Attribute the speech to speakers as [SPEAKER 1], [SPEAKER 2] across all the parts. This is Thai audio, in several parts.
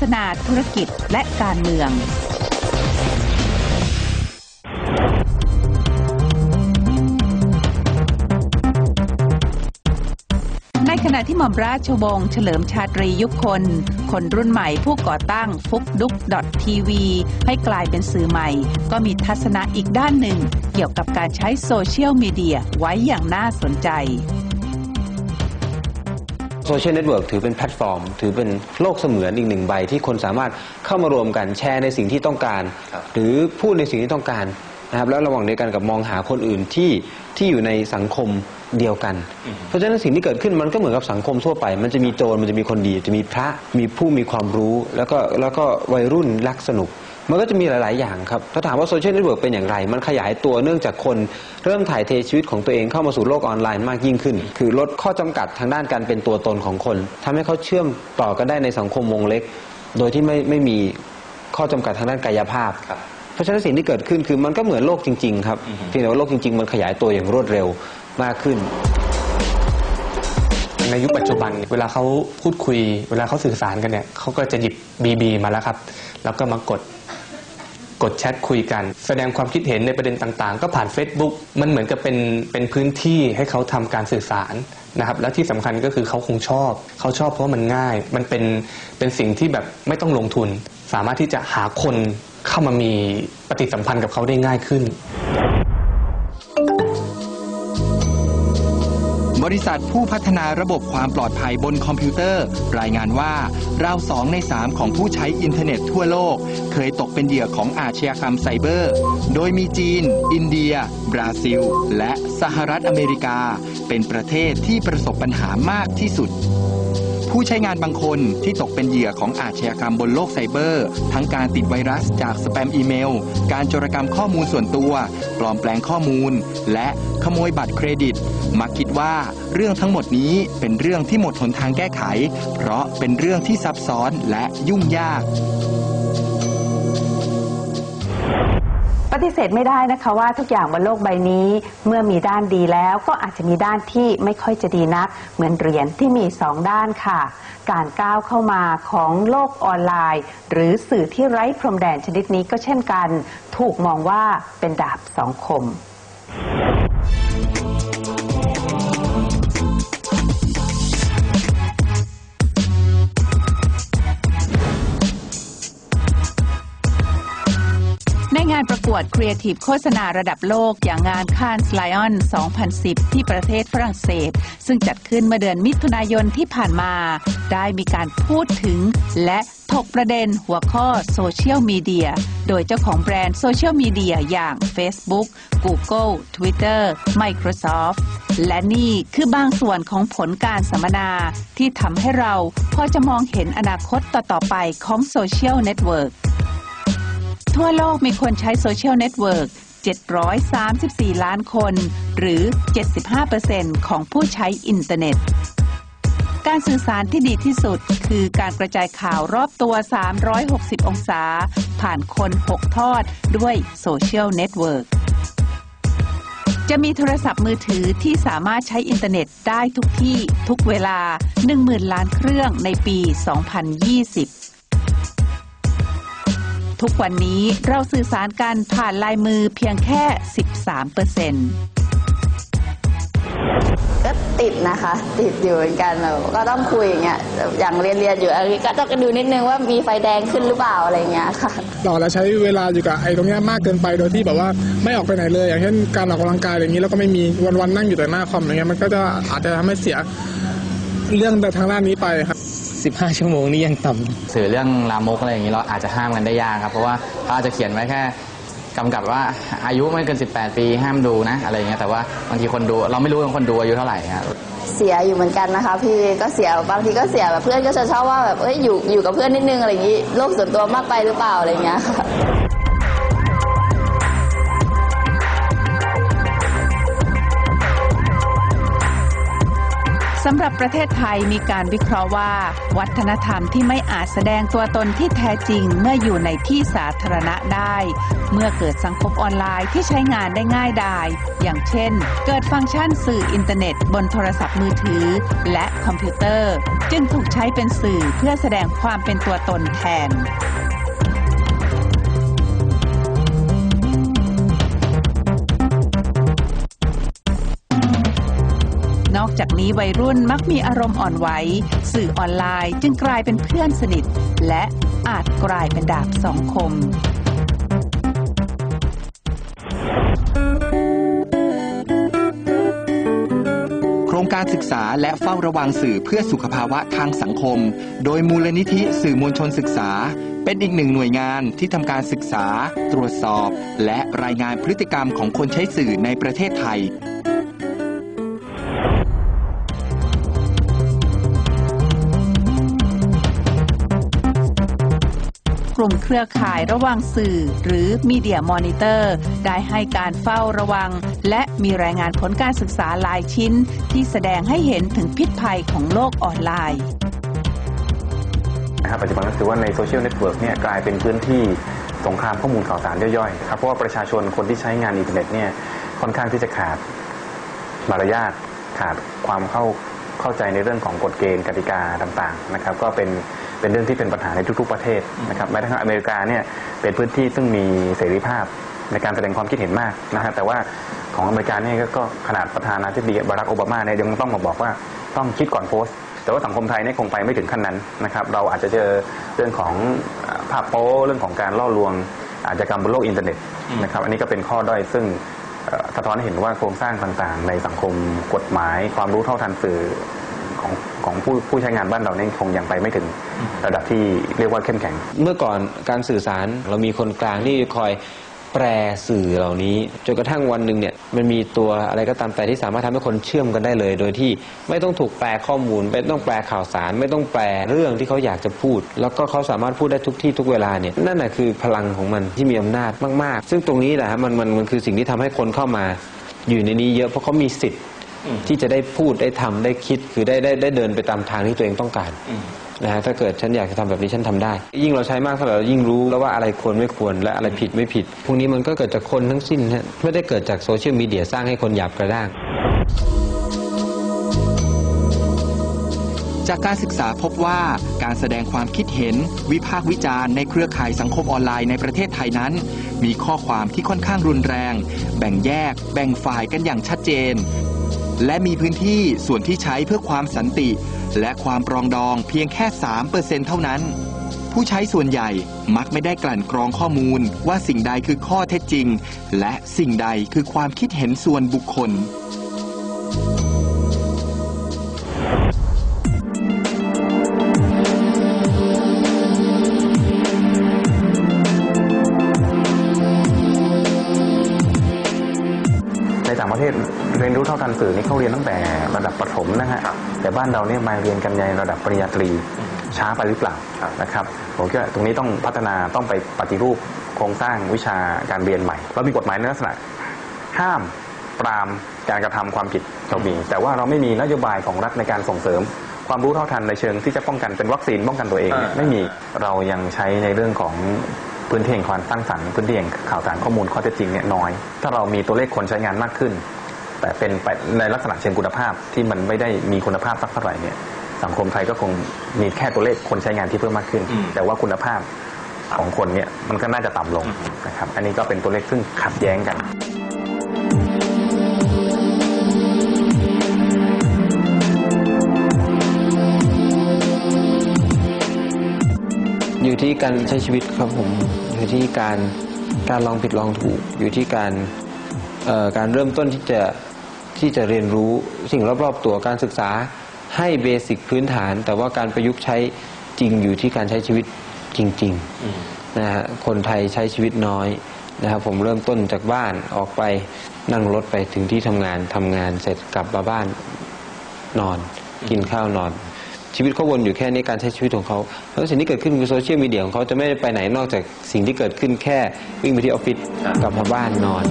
[SPEAKER 1] ษณาธุรกิจและการเมือง ในขณะที่หม่อมราชวงศ์เฉลิมชาตรียุคคน คนรุ่นใหม่ผู้ก่อตั้งฟุกดุกทีวีให้กลายเป็นสื่อใหม่ ก็มีทัศนะอีกด้านหนึ่ง เกี่ยวกับการใช้โซเชียลมีเดียไว้อย่างน่าสนใจ
[SPEAKER 2] โซเชียลเน็ตเวิร์กถือเป็นแพลตฟอร์ม ถือเป็นโลกเสมือนอีกหนึ่งใบที่คนสามารถเข้ามารวมกันแชร์ในสิ่งที่ต้องการ หรือพูดในสิ่งที่ต้องการนะครับแล้วระหว่างเดียวกันกับมองหาคนอื่นที่ที่อยู่ในสังคมเดียวกัน เพราะฉะนั้นสิ่งที่เกิดขึ้นมันก็เหมือนกับสังคมทั่วไป มันจะมีโจรมันจะมีคนดี จะมีพระมีผู้มีความรู้ แล้วก็แล้วก็วัยรุ่นรักสนุก มันก็จะมีหลาย ๆ อย่างครับ ถ้าถามว่าโซเชียลเน็ตเวิร์กเป็นอย่างไร มันขยายตัวเนื่องจากคนเริ่มถ่ายเทชีวิตของตัวเองเข้ามาสู่โลกออนไลน์มากยิ่งขึ้น คือลดข้อจำกัดทางด้านการเป็นตัวตนของคนทำให้เขาเชื่อมต่อกันได้ในสังคมวงเล็ก โดยที่ไม่ไม่มีข้อจำกัดทางด้านกายภาพเพราะฉะนั้นสิ่งที่เกิดขึ้นคือมันก็เหมือนโลกจริง ๆ ครับเพียงแต่ว่าโลกจริง ๆ มันขยายตัวอย่างรวดเร็วมากขึ้น
[SPEAKER 3] ในยุคปัจจุบันเวลาเขาพูดคุย เวลาเขาสื่อสารกันเนี่ยเขาก็จะหยิบ BB มาแล้วครับ แล้วก็มากด กดแชทคุยกัน แสดงความคิดเห็นในประเด็นต่างๆ ก็ผ่าน Facebook มันเหมือนกับเป็นเป็นพื้นที่ให้เขาทำการสื่อสารนะครับและที่สำคัญก็คือเขาคงชอบ เขาชอบเพราะว่ามันง่าย มันเป็นเป็นสิ่งที่แบบไม่ต้องลงทุน สามารถที่จะหาคนเข้ามามีปฏิสัมพันธ์กับเขาได้ง่ายขึ้น
[SPEAKER 4] บริษัทผู้พัฒนาระบบความปลอดภัยบนคอมพิวเตอร์ รายงานว่าราวสองในสามของผู้ใช้อินเทอร์เน็ตทั่วโลก เคยตกเป็นเหยื่อของอาชญากรรมไซเบอร์ โดยมีจีน อินเดีย บราซิล และสหรัฐอเมริกา เป็นประเทศที่ประสบปัญหามากที่สุด ผู้ใช้งานบางคนที่ตกเป็นเหยื่อของอาชญากรรมบนโลกไซเบอร์ ทั้งการติดไวรัสจากสแปมอีเมล การโจรกรรมข้อมูลส่วนตัว ปลอมแปลงข้อมูล และขโมยบัตรเครดิต มักคิดว่าเรื่องทั้งหมดนี้เป็นเรื่องที่หมดหนทางแก้ไข เพราะเป็นเรื่องที่ซับซ้อนและยุ่งยาก
[SPEAKER 5] ปฏิเสธไม่ได้นะคะว่าทุกอย่างบนโลกใบนี้ เมื่อมีด้านดีแล้วก็อาจจะมีด้านที่ไม่ค่อยจะดีนัก เหมือนเหรียญที่มีสองด้านค่ะ การก้าวเข้ามาของโลกออนไลน์ หรือสื่อที่ไร้พรมแดนชนิดนี้ก็เช่นกัน ถูกมองว่าเป็นดาบสองคม
[SPEAKER 1] งานปรวด Creative โฆษณาระดับโลกอย่างงาน Cannes Lion 2010 ที่ประเทศฝรั่งเศส ซึ่งจัดขึ้นเมื่อเดือนมิถุนายนที่ผ่านมา ได้มีการพูดถึง และถกประเด็นหัวข้อโซเชียลมีเดียโดยเจ้าของแบรนด์โซเชียลมีเดียอย่าง Facebook Google Twitter Microsoft และนี่คือบางส่วนของผลการสัมมนาที่ทำให้เราพอจะมองเห็นอนาคตต่อๆไปของโซเชียลเน็ตเวิร์ก ทั่วโลกมีคนใช้โซเชียลเน็ตเวิร์ก734 ล้านคน หรือ 75%ของผู้ใช้อินเทอร์เน็ต การสื่อสารที่ดีที่สุดคือการกระจายข่าวรอบตัว 360 องศา ผ่านคน 6 ทอดด้วยโซเชียลเน็ตเวิร์กจะมีโทรศัพท์มือถือที่สามารถใช้อินเทอร์เน็ตได้ทุกที่ทุกเวลา 10,000 ล้านเครื่องในปี 2020 ทุกวันนี้เราสื่อสารกันผ่านลายมือเพียงแค่ 13เปอร์เซ็นต์
[SPEAKER 6] ก็ติดนะคะ ติดอยู่เหมือนกันเราก็ต้องคุยอย่างเงี้ยอย่างเรียนเรียนๆอยู่อันนี้ก็ต้องดูนิดนึงว่ามีไฟแดงขึ้นหรือเปล่าอะไรเงี้ยค่ะ
[SPEAKER 7] เราเราใช้เวลาอยู่กับไอ้ตรงเนี้ยมากเกินไปโดยที่แบบว่าไม่ออกไปไหนเลย อย่างเช่นการออกกำลังกายอย่างนี้แล้วก็ไม่มีวันๆนั่งอยู่แต่หน้าคอมอย่างเงี้ยมันก็จะอาจจะทำให้เสียเรื่องทางด้านนี้ไปครับ
[SPEAKER 8] 15 ชั่วโมงนี่ยังต่ำสื่อเรื่องลามกอะไรอย่างนี้เราอาจจะห้ามกันได้ยากครับ เพราะว่าเขาอาจจะเขียนไว้แค่กำกับว่าอายุไม่เกิน 18 ปีห้ามดูนะ อะไรอย่างเงี้ยแต่ว่าบางทีคนดูเราไม่รู้ว่าคนดูอายุเท่าไหร่ครับ
[SPEAKER 6] เสียอยู่เหมือนกันนะคะ พี่ก็เสียบางทีก็เสียแบบเพื่อนก็จะชอบว่าแบบเอ้ยอยู่อยู่กับเพื่อนนิดนึงอะไรอย่างงี้โลกส่วนตัวมากไปหรือเปล่าอะไรเงี้ยค่ะำ
[SPEAKER 1] หรับประเทศไทยมีการวิเคราะห์ว่า วัฒนธรรมที่ไม่อาจแสดงตัวตนที่แท้จริงเมื่ออยู่ในที่สาธารณะได้ เมื่อเกิดสังคมออนไลน์ที่ใช้งานได้ง่ายดายอย่างเช่น เกิดฟังก์ชันสื่ออินเทอร์เน็ต บนโทรศัพท์มือถือ และคอมพิวเตอร์ จึงถูกใช้เป็นสื่อเพื่อแสดงความเป็นตัวตนแทนน นี้วัยรุ่นมักมีอารมณ์อ่อนไหว สื่อออนไลน์จึงกลายเป็นเพื่อนสนิท และอาจกลายเป็นดาบสองคม
[SPEAKER 4] โครงการศึกษาและเฝ้าระวังสื่อเพื่อสุขภาวะทางสังคม โดยมูลนิธิสื่อมวลชนศึกษา เป็นอีกหนึ่งหน่วยงานที่ทำการศึกษา ตรวจสอบ และรายงานพฤติกรรมของคนใช้สื่อในประเทศไทย
[SPEAKER 1] ลุ่มเครือข่ายระหว่างสื่อ หรือ Media Monitor ได้ให้การเฝ้าระวัง และมีรายงานผลการศึกษาหลายชิ้น ที่แสดงให้เห็นถึงพิษภัยของโลกออนไลน์
[SPEAKER 9] นะครับปัจจุบันก็คือว่าในโซเชียลเน็ตเวิร์กเนี่ยกลายเป็นพื้นที่สงครามข้อมูลข่าวสารย่อยๆครับเพราะว่าประชาชนคนที่ใช้งานอินเทอร์เน็ตเนี่ยค่อนข้างที่จะขาดมารยาทขาดความเข้า เข้าใจในเรื่องของกฎเกณฑ์กติกาต่างๆนะครับ ก็เป็นเป็นเรื่องที่เป็นปัญหาในทุก ๆ ประเทศนะครับแม้กระทั่งอเมริกาเนี่ยเป็นพื้นที่ซึ่งมีเสรีภาพในการแสดงความคิดเห็นมากนะฮะแต่ว่าของอเมริกาเนี่ยก็ก็ขนาดประธานาธิบดีบารักโอบามาเนี่ยยังต้องมาบอกว่าต้องคิดก่อนโพสต์ แต่ว่าสังคมไทยเนี่ยคงไปไม่ถึงขั้นนั้นนะครับ เราอาจจะเจอเรื่องของภาพโป๊เรื่องของการล่อลวงอาชญากรรมบนโลกอินเทอร์เน็ตนะครับ อันนี้ก็เป็นข้อด้อยซึ่ง สะท้อนให้เห็นว่าโครงสร้างต่างๆ ในสังคมกฎหมาย ความรู้เท่าทันสื่อของของผู้ผู้ใช้งานบ้านเราเนี่ยคงยังไปไม่ถึงระดับที่เรียกว่าเข้มแข็ง
[SPEAKER 2] เมื่อก่อนการสื่อสารเรามีคนกลางที่คอย แปลสื่อเหล่านี้จนกระทั่งวันหนึ่งเนี่ยมันมีตัวอะไรก็ตามแต่ที่สามารถทำให้คนเชื่อมกันได้เลย โดยที่ไม่ต้องถูกแปลข้อมูล ไม่ต้องแปลข่าวสาร ไม่ต้องแปลเรื่องที่เขาอยากจะพูด แล้วก็เขาสามารถพูดได้ทุกที่ทุกเวลาเนี่ยนั่นแหะคือพลังของมันที่มีอำนาจมาก ๆ ซึ่งตรงนี้แหละฮะมันมันมันคือสิ่งที่ทำให้คนเข้ามา อยู่ในนี้เยอะเพราะเขามีสิทธิ์ที่จะได้พูดได้ทำได้คิดคือได้ได้ได้เดินไปตามทางที่ตัวเองต้องการ นะฮะถ้าเกิดฉันอยากจะทำแบบนี้ฉันทำได้ ยิ่งเราใช้มากเท่าไหร่เรายิ่งรู้แล้วว่าอะไรควรไม่ควรและอะไรผิดไม่ผิด พวกนี้มันก็เกิดจากคนทั้งสิ้นฮะไม่ได้เกิดจากโซเชียลมีเดียสร้างให้คนหยาบกระด้าง
[SPEAKER 4] จากการศึกษาพบว่าการแสดงความคิดเห็น วิพากษ์วิจารณ์ในเครือข่ายสังคมออนไลน์ในประเทศไทยนั้น มีข้อความที่ค่อนข้างรุนแรง แบ่งแยก แบ่งฝ่ายกันอย่างชัดเจน และมีพื้นที่ส่วนที่ใช้เพื่อความสันติ และความปรองดองเพียงแค่ 3%เท่านั้น ผู้ใช้ส่วนใหญ่มักไม่ได้กลั่นกรองข้อมูลว่าสิ่งใดคือข้อเท็จจริง และสิ่งใดคือความคิดเห็นส่วนบุคคล
[SPEAKER 9] รียนรู้เท่าทันสื่อนี่เขาเรียนตั้งแต่ระดับประถมนะฮะแต่บ้านเราเนี่ยมาเรียนกันในระดับปริญญาตรีช้าไปหรือเปล่านะครับผมคิดว่าตรงนี้ต้องพัฒนาต้องไปปฏิรูปโครงสร้างวิชาการเรียนใหม่เรามีกฎหมายในลักษณะห้ามปรามการกระทำความผิดเรามีแต่ว่าเราไม่มีนโยบายของรัฐในการส่งเสริม ความรู้เท่าทันในเชิงที่จะป้องกันเป็นวัคซีนป้องกันตัวเองเนี่ยไม่มีเรายังใช้ในเรื่องของพื้นที่แห่งความสร้างสรรค์พื้นที่แห่งข่าวสารข้อมูลข้อเท็จจริงเนี่ยน้อย ถ้าเรามีตัวเลขคนใช้งานมากขึ้น แต่เป็นไปในลักษณะเชิงคุณภาพที่มันไม่ได้มีคุณภาพสักเท่าไหร่เนี่ยสังคมไทยก็คงมีแค่ตัวเลขคนใช้งานที่เพิ่มมากขึ้น แต่ว่าคุณภาพของคนเนี่ยมันก็น่าจะต่ำลงนะครับ อันนี้ก็เป็นตัวเลขซึ่งขัดแย้งกัน
[SPEAKER 2] อยู่ที่การใช้ชีวิตครับผมอยู่ที่การการลองผิดลองถูก อยู่ที่การเอ่อการเริ่มต้นที่จะ ที่จะเรียนรู้สิ่งรอบๆตัวการศึกษาให้เบสิกพื้นฐาน แต่ว่าการประยุกต์ใช้จริงอยู่ที่การใช้ชีวิตจริงๆนะฮะคนไทยใช้ชีวิตน้อยนะครับผมเริ่มต้นจากบ้านออกไปนั่งรถไปถึงที่ทำงานทำงานเสร็จกลับมาบ้านนอน กินข้าวนอน ชีวิตเขาวนอยู่แค่นี้การใช้ชีวิตของเขาแล้วสิ่งที่เกิดขึ้นคือโซเชียลมีเดียของเขาจะไม่ได้ไปไหนนอกจากสิ่งที่เกิดขึ้นแค่วิ่งไปที่ออฟฟิศกลับมาบ้านนอน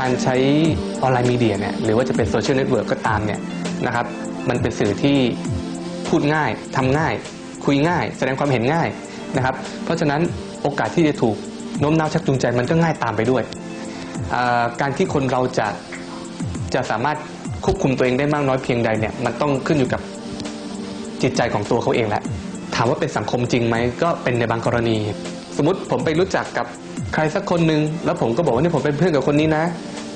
[SPEAKER 3] การใช้ออนไลน์มีเดียเนี่ยหรือว่าจะเป็นโซเชียลเน็ตเวิร์กก็ตามเนี่ยนะครับมันเป็นสื่อที่พูดง่ายทำง่าย คุยง่าย แสดงความเห็นง่ายนะครับ เพราะฉะนั้นโอกาสที่จะถูกโน้มน้าวชักจูงใจมันก็ง่ายตามไปด้วย การที่คนเราจะจะสามารถควบคุมตัวเองได้มากน้อยเพียงใดเนี่ยมันต้องขึ้นอยู่กับจิตใจของตัวเขาเองแหละถามว่าเป็นสังคมจริงไหมก็เป็นในบางกรณี สมมติผมไปรู้จักกับ ใครสักคนหนึ่งแล้วผมก็บอกว่านี่ผมเป็นเพื่อนกับคนนี้นะ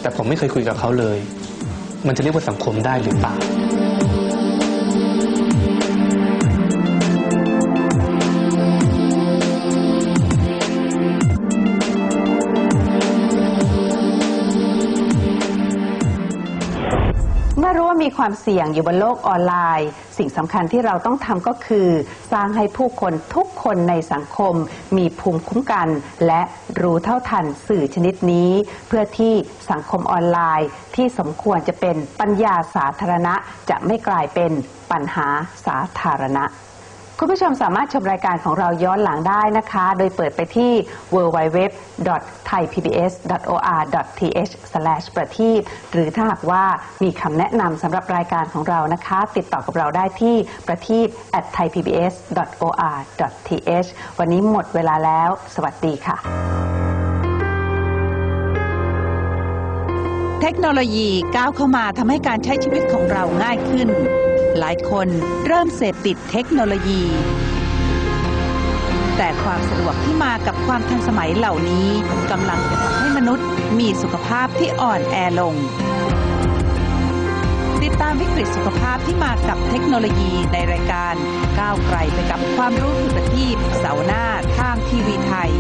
[SPEAKER 3] แต่ผมไม่เคยคุยกับเขาเลย มันจะเรียกว่าสังคมได้หรือเปล่า
[SPEAKER 5] มีความเสี่ยงอยู่บนโลกออนไลน์ สิ่งสำคัญที่เราต้องทำก็คือ สร้างให้ผู้คนทุกคนในสังคม มีภูมิคุ้มกัน และรู้เท่าทันสื่อชนิดนี้ เพื่อที่สังคมออนไลน์ ที่สมควรจะเป็นปัญญาสาธารณะ จะไม่กลายเป็นปัญหาสาธารณะ คุณผู้ชมสามารถชมรายการของเราย้อนหลังได้นะคะ โดยเปิดไปที่ www.thaipbs.or.th ประทีปหรือถ้าหากว่ามีคำแนะนำสำหรับรายการของเรานะคะ ติดต่อกับเราได้ที่ประทีป thaipbs.or.th วันนี้หมดเวลาแล้ว สวัสดีค่ะ
[SPEAKER 1] เทคโนโลยีก้าวเข้ามาทำให้การใช้ชีวิตของเราง่ายขึ้น หลายคนเริ่มเสพติดเทคโนโลยี แต่ความสะดวกที่มากับความทันสมัยเหล่านี้กำลังจะทำให้มนุษย์มีสุขภาพที่อ่อนแอลง ติดตามวิกฤตสุขภาพที่มากับเทคโนโลยีในรายการก้าวไกลไปกับความรู้คือประทีปเสาหน้าทางทีวีไทย